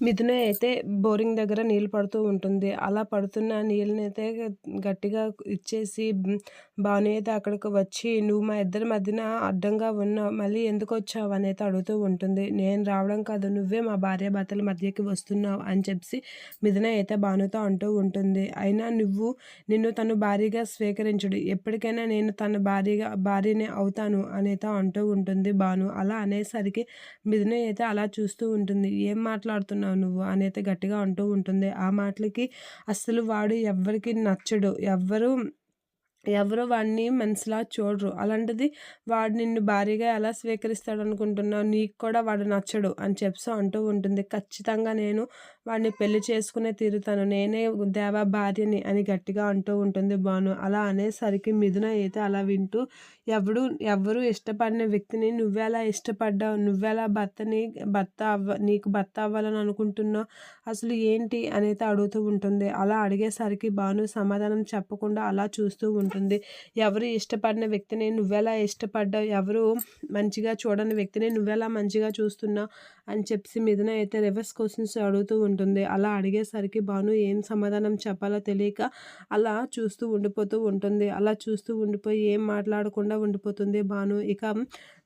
మిథున అయితే బోరింగ్ దగ్గర నీళ్ళు పడుతూ ఉంటుంది. అలా పడుతున్న నీళ్ళని అయితే గట్టిగా ఇచ్చేసి భాను అయితే అక్కడికి వచ్చి నువ్వు మా ఇద్దరి మధ్యన అడ్డంగా ఉన్నావు మళ్ళీ ఎందుకు వచ్చావు? అని అయితే అడుగుతూ ఉంటుంది. నేను రావడం కాదు నువ్వే మా భార్య భర్తల మధ్యకి వస్తున్నావు అని చెప్పి మిథున అయితే భానుతో అంటూ ఉంటుంది. అయినా నువ్వు నిన్ను తను భారీగా స్వీకరించుడు. ఎప్పటికైనా నేను తన భార్యగా భార్యనే అవుతాను అనేది అంటూ ఉంటుంది భాను అలా అనేసరికి మిథున అయితే అలా చూస్తూ ఉంటుంది. ఏం మాట్లాడుతున్నావు? చేస్తున్నావు నువ్వు అనైతే గట్టిగా అంటూ ఉంటుంది. ఆ మాటలకి అస్సలు వాడు ఎవ్వరికి నచ్చడు. ఎవ్వరు ఎవరు వాడిని మనసులా చూడరు. అలాంటిది వాడు నిన్ను భారీగా ఎలా స్వీకరిస్తాడు అనుకుంటున్నావు? నీకు కూడా వాడు నచ్చడు అని చెప్పి అంటూ ఉంటుంది. ఖచ్చితంగా నేను వాడిని పెళ్ళి చేసుకునే తీరుతాను. నేనే దేవా భార్యని అని గట్టిగా అంటూ ఉంటుంది బాను అలా అనేసరికి మిథున అయితే అలా వింటూ ఎవడు ఎవరు ఇష్టపడిన వ్యక్తిని నువ్వెలా ఇష్టపడ్డావు? నువ్వెలా భర్తని భర్త అవ్వ నీకు భర్త అవ్వాలని అనుకుంటున్నావు? అసలు ఏంటి? అనేది అడుగుతూ ఉంటుంది. అలా అడిగేసరికి బాను సమాధానం చెప్పకుండా అలా చూస్తూ ఉంటుంది. ఉంటుంది. ఎవరు ఇష్టపడిన వ్యక్తిని నువ్వెలా ఇష్టపడ్డావు? ఎవరు మంచిగా చూడని వ్యక్తిని నువ్వెలా మంచిగా చూస్తున్నావు అని చెప్పి మీదన అయితే రివర్స్ క్వశ్చన్స్ అడుగుతూ ఉంటుంది. అలా అడిగేసరికి భాను ఏం సమాధానం చెప్పాలో తెలియక అలా చూస్తూ ఉండిపోతూ ఉంటుంది. అలా చూస్తూ ఉండిపోయి ఏం మాట్లాడకుండా ఉండిపోతుంది భాను. ఇక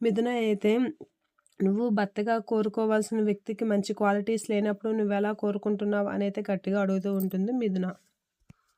మిథున అయితే నువ్వు భర్తగా కోరుకోవాల్సిన వ్యక్తికి మంచి క్వాలిటీస్ లేనప్పుడు నువ్వు ఎలా కోరుకుంటున్నావు? అని అయితే గట్టిగా అడుగుతూ ఉంటుంది మిథున